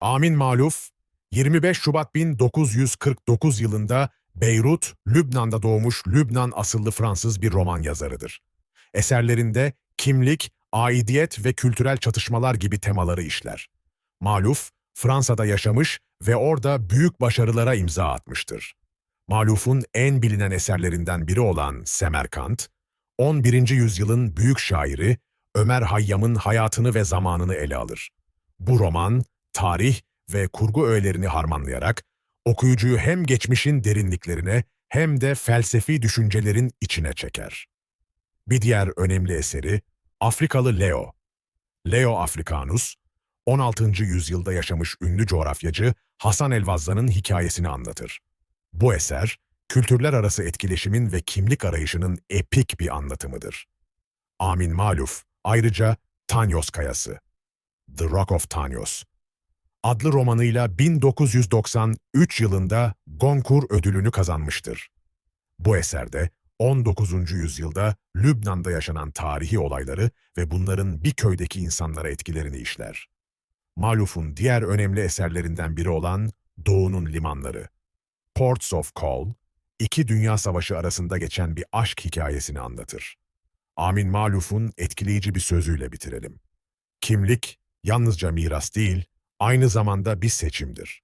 Amin Maluf, 25 Şubat 1949 yılında Beyrut, Lübnan'da doğmuş Lübnan asıllı Fransız bir roman yazarıdır. Eserlerinde kimlik, aidiyet ve kültürel çatışmalar gibi temaları işler. Maluf, Fransa'da yaşamış ve orada büyük başarılara imza atmıştır. Maluf'un en bilinen eserlerinden biri olan Semerkant, 11. yüzyılın büyük şairi Ömer Hayyam'ın hayatını ve zamanını ele alır. Bu roman, tarih ve kurgu öğelerini harmanlayarak okuyucuyu hem geçmişin derinliklerine hem de felsefi düşüncelerin içine çeker. Bir diğer önemli eseri Afrikalı Leo. Leo Africanus, 16. yüzyılda yaşamış ünlü coğrafyacı Hasan Elvazza'nın hikayesini anlatır. Bu eser, kültürler arası etkileşimin ve kimlik arayışının epik bir anlatımıdır. Amin Maluf, ayrıca Tanyos Kayası, The Rock of Tanyos, adlı romanıyla 1993 yılında Goncourt ödülünü kazanmıştır. Bu eserde 19. yüzyılda Lübnan'da yaşanan tarihi olayları ve bunların bir köydeki insanlara etkilerini işler. Maluf'un diğer önemli eserlerinden biri olan Doğu'nun Limanları. Ports of Call, iki dünya savaşı arasında geçen bir aşk hikayesini anlatır. Amin Maluf'un etkileyici bir sözüyle bitirelim. Kimlik, yalnızca miras değil, aynı zamanda bir seçimdir.